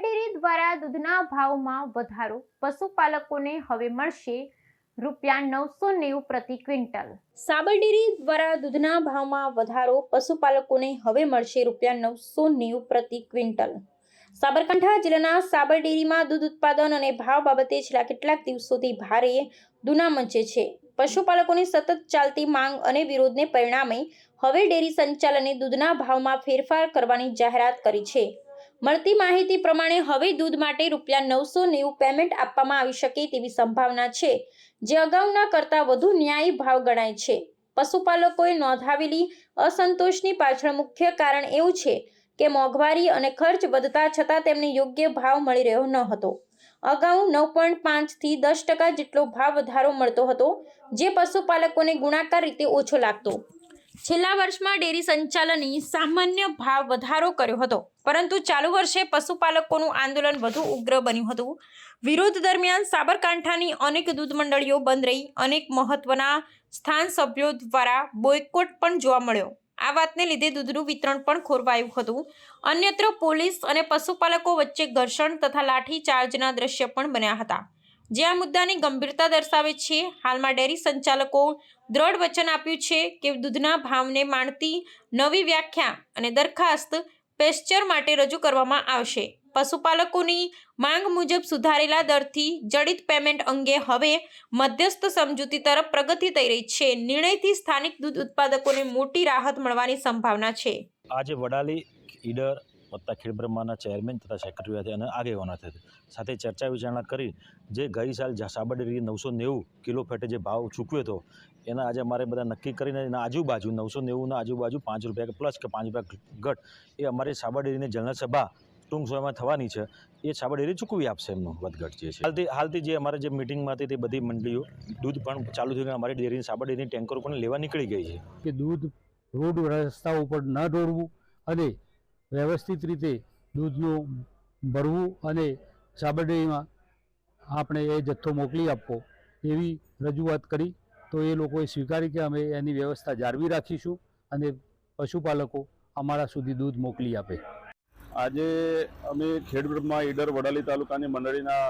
દ્વારા દૂધના ભાવમાં વધારો. પશુપાલકોને હવે મળશે રૂપિયા નવસો નેવું પ્રતિ ક્વિન્ટલ. સાબર ડેરી દ્વારા દૂધના ભાવમાં વધારો. પશુપાલકોને હવે મળશે રૂપિયા નવસો નેવું પ્રતિ ક્વિન્ટલ. સાબરકાંઠા જિલ્લાના સાબર ડેરીમાં દૂધ ઉત્પાદન અને ભાવ બાબતે છેલ્લા કેટલાક દિવસોથી ભારે દુના મંચે છે. પશુપાલકોની સતત ચાલતી માંગ અને વિરોધને પરિણામે હવે ડેરી સંચાલને દૂધના ભાવમાં ફેરફાર કરવાની જાહેરાત કરી છે. મળતી માહિતી પ્રમાણે હવે દૂધ માટે રૂપિયા નવસો નેવું પેમેન્ટ આપવામાં આવી શકે તેવી સંભાવના છે. જે અગાઉના કરતાં વધુ ન્યાયી ભાવ ગણાય છે. પશુપાલકોએ નોંધાવેલી અસંતોષની પાછળ મુખ્ય કારણ એવું છે કે મોંઘવારી અને ખર્ચ વધતા છતાં તેમને યોગ્ય ભાવ મળી રહ્યો ન હતો. અગાઉ નવ પોઈન્ટ પાંચથી દસ ટકા જેટલો ભાવ વધારો મળતો હતો, જે પશુપાલકોને ગુણાકાર રીતે ઓછો લાગતો. છેલ્લા વર્ષમાં ડેરી સંચાલને સામાન્ય ભાવ વધારો કર્યો હતો. પરંતુ ચાલુ વર્ષે પશુપાલકોનું આંદોલન વધુ ઉગ્ર બન્યું હતું. વિરોધ દરમિયાન સાબરકાંઠાની અનેક દૂધ મંડળીઓ બંધ રહી. અનેક મહત્વના સ્થાન સભ્યો દ્વારા બોયકોટ પણ જોવા મળ્યો. આ વાતને લીધે દૂધનું વિતરણ પણ ખોરવાયું હતું. અન્યત્ર પોલીસ અને પશુપાલકો વચ્ચે ઘર્ષણ તથા લાઠીચાર્જના દ્રશ્ય પણ બન્યા હતા. જે આ મુદ્દાની ગંભીરતા દર્શાવે છે, હાલમાં ડેરી સંચાલકો દ્રઢ વચન આપ્યું છે કે દૂધના ભાવને માણતી નવી વ્યાખ્યા અને દરખાસ્ત પેસ્ચર માટે રજૂ કરવામાં આવશે. પશુપાલકોની માંગ મુજબ સુધારેલા દરથી જડિત પેમેન્ટ અંગે હવે મધ્યસ્થ સમજૂતી તરફ પ્રગતિ થઈ રહી છે. નિર્ણયથી સ્થાનિક દૂધ ઉત્પાદકોને મોટી રાહત મળવાની સંભાવના છે. આજે વડાલી, ઈડર વત્તા ખેડબ્રહ્માના ચેરમેન તથા સેક્રેટરી હતા અને આગેવાનો હતા. સાથે ચર્ચા વિચારણા કરી જે ગઈ સાલ સાબરડેરી નવસો નેવું કિલો ફેટે જે ભાવ ચૂકવ્યો હતો, એના આજે અમારે બધા નક્કી કરીને એના આજુબાજુ નવસો નેવુંના આજુબાજુ પાંચ રૂપિયા કે પ્લસ કે પાંચ રૂપિયા ઘટ, એ અમારી સાબરડેરીની જનસભા ટૂંક સમયમાં થવાની છે. એ સાબરડેરી ચૂકવી આપશે એમનું વધઘટ જે છે. હાલથી હાલથી જે અમારે જે મિટિંગમાં હતી તે બધી મંડળીઓ દૂધ પણ ચાલુ થઈ ગયું અમારી ડેરીની સાબરડેરીની ટેન્કરો પણ લેવા નીકળી ગઈ છે. કે દૂધ રોડ રસ્તા ઉપર ન દોડવું અને વ્યવસ્થિત રીતે દૂધનું ભરવું અને સાબરડેરીમાં આપણે એ જથ્થો મોકલી આપવો એવી રજૂઆત કરી. તો એ લોકોએ સ્વીકારી કે અમે એની વ્યવસ્થા જાળવી રાખીશું અને પશુપાલકો અમારા સુધી દૂધ મોકલી આપે. આજે અમે ખેડબ્રહ્મા ઈડર વડાલી તાલુકાની મંડળીના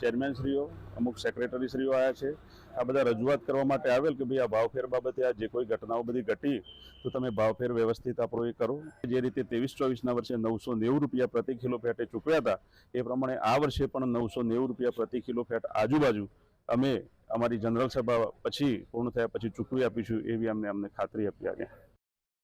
ચેરમેનશ્રીઓ, અમુક સેક્રેટરીશ્રીઓ આવ્યા છે. આ બધા રજૂઆત કરવા માટે આવેલ કે ભાઈ આ ભાવફેર બાબતે આ જે કોઈ ઘટનાઓ બધી ઘટી, તો તમે ભાવફેર વ્યવસ્થિત આપણો એ કરો. જે રીતે ત્રેવીસ ચોવીસના વર્ષે નવસો નેવું રૂપિયા પ્રતિ કિલો ફેટે ચૂકવ્યા હતા, એ પ્રમાણે આ વર્ષે પણ નવસો નેવું રૂપિયા પ્રતિ કિલો ફેટ આજુબાજુ અમે અમારી જનરલ સભા પછી પૂર્ણ થયા પછી ચૂકવી આપીશું એવી અમને અમને ખાતરી આપી આજે